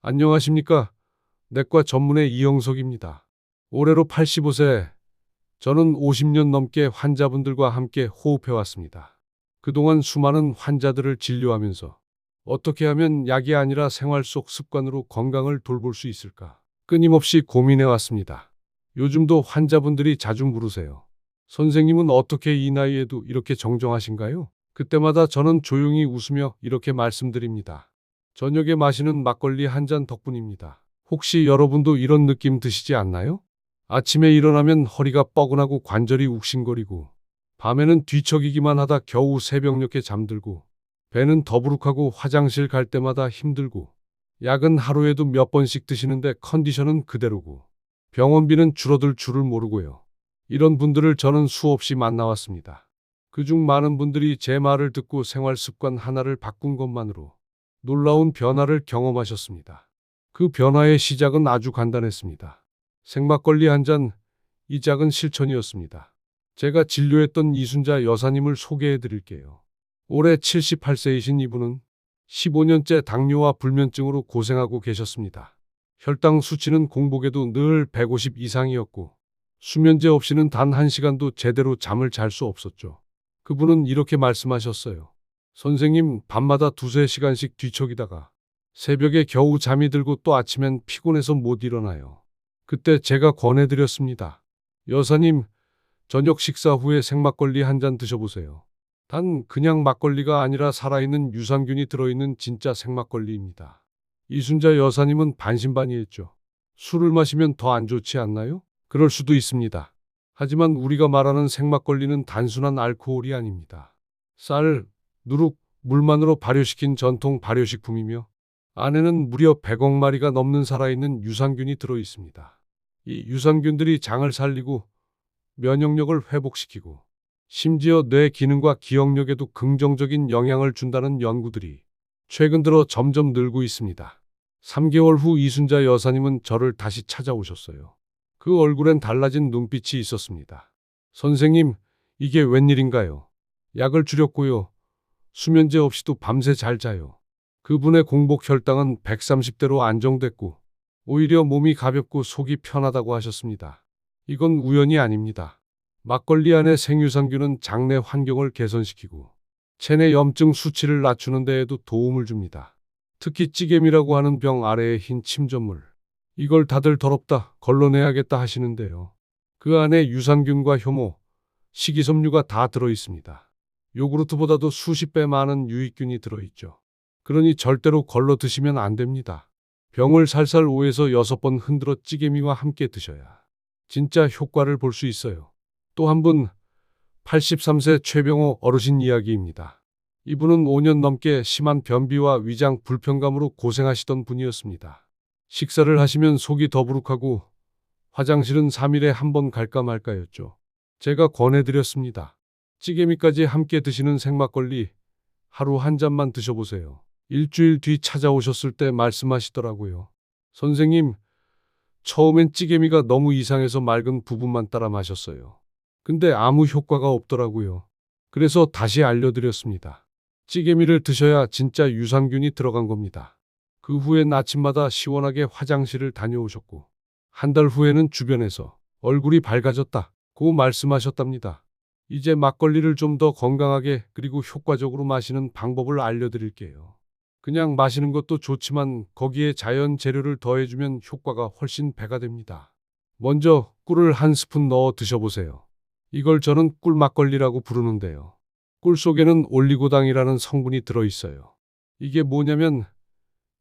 안녕하십니까. 내과 전문의 이영석입니다. 올해로 85세. 저는 50년 넘게 환자분들과 함께 호흡해왔습니다. 그동안 수많은 환자들을 진료하면서 어떻게 하면 약이 아니라 생활 속 습관으로 건강을 돌볼 수 있을까 끊임없이 고민해왔습니다. 요즘도 환자분들이 자주 물으세요. 선생님은 어떻게 이 나이에도 이렇게 정정하신가요? 그때마다 저는 조용히 웃으며 이렇게 말씀드립니다. 저녁에 마시는 막걸리 한 잔 덕분입니다. 혹시 여러분도 이런 느낌 드시지 않나요? 아침에 일어나면 허리가 뻐근하고 관절이 욱신거리고 밤에는 뒤척이기만 하다 겨우 새벽녘에 잠들고 배는 더부룩하고 화장실 갈 때마다 힘들고 약은 하루에도 몇 번씩 드시는데 컨디션은 그대로고 병원비는 줄어들 줄을 모르고요. 이런 분들을 저는 수없이 만나왔습니다. 그중 많은 분들이 제 말을 듣고 생활 습관 하나를 바꾼 것만으로 놀라운 변화를 경험하셨습니다. 그 변화의 시작은 아주 간단했습니다. 생막걸리 한 잔, 이 작은 실천이었습니다. 제가 진료했던 이순자 여사님을 소개해 드릴게요. 올해 78세이신 이분은 15년째 당뇨와 불면증으로 고생하고 계셨습니다. 혈당 수치는 공복에도 늘 150 이상이었고 수면제 없이는 단한 시간도 제대로 잠을 잘 수 없었죠. 그분은 이렇게 말씀하셨어요. 선생님, 밤마다 두세 시간씩 뒤척이다가 새벽에 겨우 잠이 들고 또 아침엔 피곤해서 못 일어나요. 그때 제가 권해드렸습니다. 여사님, 저녁 식사 후에 생막걸리 한 잔 드셔보세요. 단 그냥 막걸리가 아니라 살아있는 유산균이 들어있는 진짜 생막걸리입니다. 이순자 여사님은 반신반의했죠. 술을 마시면 더 안 좋지 않나요? 그럴 수도 있습니다. 하지만 우리가 말하는 생막걸리는 단순한 알코올이 아닙니다. 쌀, 누룩, 물만으로 발효시킨 전통 발효식품이며 안에는 무려 100억 마리가 넘는 살아있는 유산균이 들어 있습니다. 이 유산균들이 장을 살리고 면역력을 회복시키고 심지어 뇌 기능과 기억력에도 긍정적인 영향을 준다는 연구들이 최근 들어 점점 늘고 있습니다. 3개월 후 이순자 여사님은 저를 다시 찾아오셨어요. 그 얼굴엔 달라진 눈빛이 있었습니다. 선생님, 이게 웬일인가요? 약을 줄였고요. 수면제 없이도 밤새 잘 자요. 그분의 공복 혈당은 130대로 안정됐고 오히려 몸이 가볍고 속이 편하다고 하셨습니다. 이건 우연이 아닙니다. 막걸리 안의 생유산균은 장내 환경을 개선시키고 체내 염증 수치를 낮추는 데에도 도움을 줍니다. 특히 찌개미라고 하는 병 아래의 흰 침전물. 이걸 다들 더럽다, 걸러내야겠다 하시는데요. 그 안에 유산균과 효모, 식이섬유가 다 들어 있습니다. 요구르트보다도 수십 배 많은 유익균이 들어있죠. 그러니 절대로 걸러 드시면 안 됩니다. 병을 살살 5에서 6번 흔들어 찌개미와 함께 드셔야 진짜 효과를 볼 수 있어요. 또 한 분, 83세 최병호 어르신 이야기입니다. 이분은 5년 넘게 심한 변비와 위장 불편감으로 고생하시던 분이었습니다. 식사를 하시면 속이 더부룩하고 화장실은 3일에 한 번 갈까 말까였죠. 제가 권해드렸습니다. 찌개미까지 함께 드시는 생막걸리 하루 한 잔만 드셔보세요. 일주일 뒤 찾아오셨을 때 말씀하시더라고요. 선생님, 처음엔 찌개미가 너무 이상해서 맑은 부분만 따라 마셨어요. 근데 아무 효과가 없더라고요. 그래서 다시 알려드렸습니다. 찌개미를 드셔야 진짜 유산균이 들어간 겁니다. 그 후엔 아침마다 시원하게 화장실을 다녀오셨고, 한 달 후에는 주변에서 얼굴이 밝아졌다 고 말씀하셨답니다. 이제 막걸리를 좀 더 건강하게 그리고 효과적으로 마시는 방법을 알려드릴게요. 그냥 마시는 것도 좋지만 거기에 자연 재료를 더해주면 효과가 훨씬 배가 됩니다. 먼저 꿀을 한 스푼 넣어 드셔보세요. 이걸 저는 꿀 막걸리라고 부르는데요. 꿀 속에는 올리고당이라는 성분이 들어있어요. 이게 뭐냐면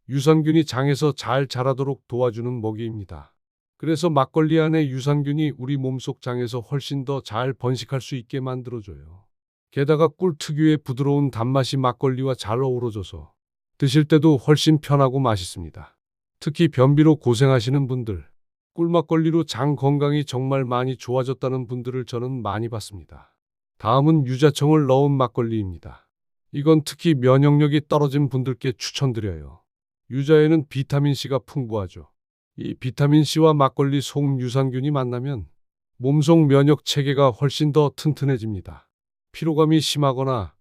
유산균이 장에서 잘 자라도록 도와주는 먹이입니다. 그래서 막걸리 안에 유산균이 우리 몸속 장에서 훨씬 더 잘 번식할 수 있게 만들어줘요. 게다가 꿀 특유의 부드러운 단맛이 막걸리와 잘 어우러져서 드실 때도 훨씬 편하고 맛있습니다. 특히 변비로 고생하시는 분들, 꿀막걸리로 장 건강이 정말 많이 좋아졌다는 분들을 저는 많이 봤습니다. 다음은 유자청을 넣은 막걸리입니다. 이건 특히 면역력이 떨어진 분들께 추천드려요. 유자에는 비타민C가 풍부하죠. 이 비타민C와 막걸리 속 유산균이 만나면 몸속 면역 체계가 훨씬 더 튼튼해집니다. 피로감이 심하거나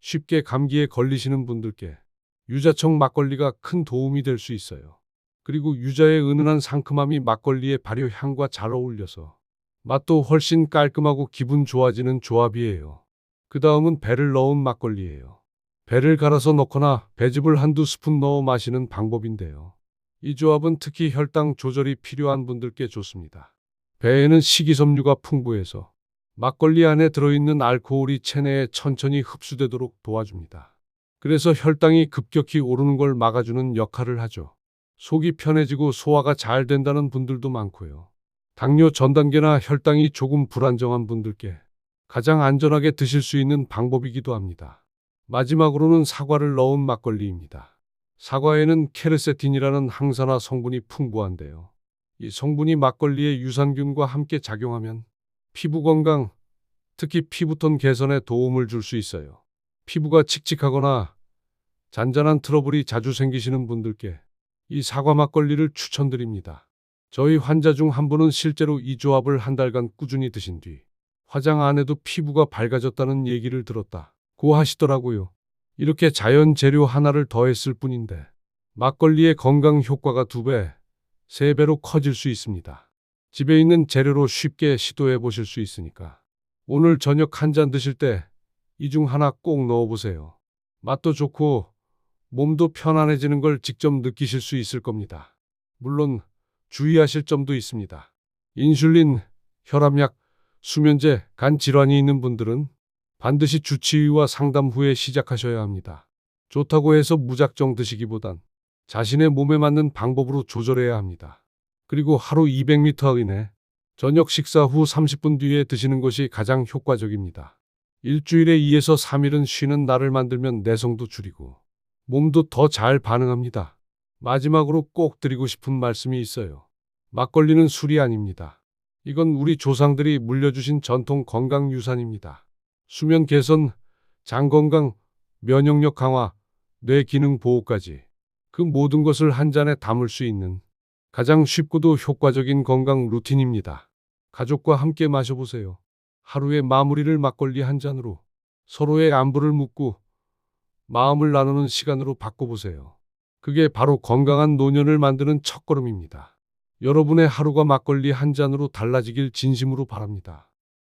쉽게 감기에 걸리시는 분들께 유자청 막걸리가 큰 도움이 될 수 있어요. 그리고 유자의 은은한 상큼함이 막걸리의 발효향과 잘 어울려서 맛도 훨씬 깔끔하고 기분 좋아지는 조합이에요. 그 다음은 배를 넣은 막걸리예요. 배를 갈아서 넣거나 배즙을 한두 스푼 넣어 마시는 방법인데요. 이 조합은 특히 혈당 조절이 필요한 분들께 좋습니다. 배에는 식이섬유가 풍부해서 막걸리 안에 들어있는 알코올이 체내에 천천히 흡수되도록 도와줍니다. 그래서 혈당이 급격히 오르는 걸 막아주는 역할을 하죠. 속이 편해지고 소화가 잘 된다는 분들도 많고요. 당뇨 전 단계나 혈당이 조금 불안정한 분들께 가장 안전하게 드실 수 있는 방법이기도 합니다. 마지막으로는 사과를 넣은 막걸리입니다. 사과에는 케르세틴이라는 항산화 성분이 풍부한데요. 이 성분이 막걸리의 유산균과 함께 작용하면 피부 건강, 특히 피부톤 개선에 도움을 줄 수 있어요. 피부가 칙칙하거나 잔잔한 트러블이 자주 생기시는 분들께 이 사과 막걸리를 추천드립니다. 저희 환자 중 한 분은 실제로 이 조합을 한 달간 꾸준히 드신 뒤 화장 안 해도 피부가 밝아졌다는 얘기를 들었다 고 하시더라고요. 이렇게 자연 재료 하나를 더했을 뿐인데 막걸리의 건강 효과가 두 배, 세 배로 커질 수 있습니다. 집에 있는 재료로 쉽게 시도해 보실 수 있으니까 오늘 저녁 한 잔 드실 때 이 중 하나 꼭 넣어 보세요. 맛도 좋고 몸도 편안해지는 걸 직접 느끼실 수 있을 겁니다. 물론 주의하실 점도 있습니다. 인슐린, 혈압약, 수면제, 간 질환이 있는 분들은 반드시 주치의와 상담 후에 시작하셔야 합니다. 좋다고 해서 무작정 드시기보단 자신의 몸에 맞는 방법으로 조절해야 합니다. 그리고 하루 200m 이내 저녁 식사 후 30분 뒤에 드시는 것이 가장 효과적입니다. 일주일에 2에서 3일은 쉬는 날을 만들면 내성도 줄이고 몸도 더 잘 반응합니다. 마지막으로 꼭 드리고 싶은 말씀이 있어요. 막걸리는 술이 아닙니다. 이건 우리 조상들이 물려주신 전통 건강 유산입니다. 수면 개선, 장 건강, 면역력 강화, 뇌 기능 보호까지 그 모든 것을 한 잔에 담을 수 있는 가장 쉽고도 효과적인 건강 루틴입니다. 가족과 함께 마셔보세요. 하루의 마무리를 막걸리 한 잔으로 서로의 안부를 묻고 마음을 나누는 시간으로 바꿔보세요. 그게 바로 건강한 노년을 만드는 첫걸음입니다. 여러분의 하루가 막걸리 한 잔으로 달라지길 진심으로 바랍니다.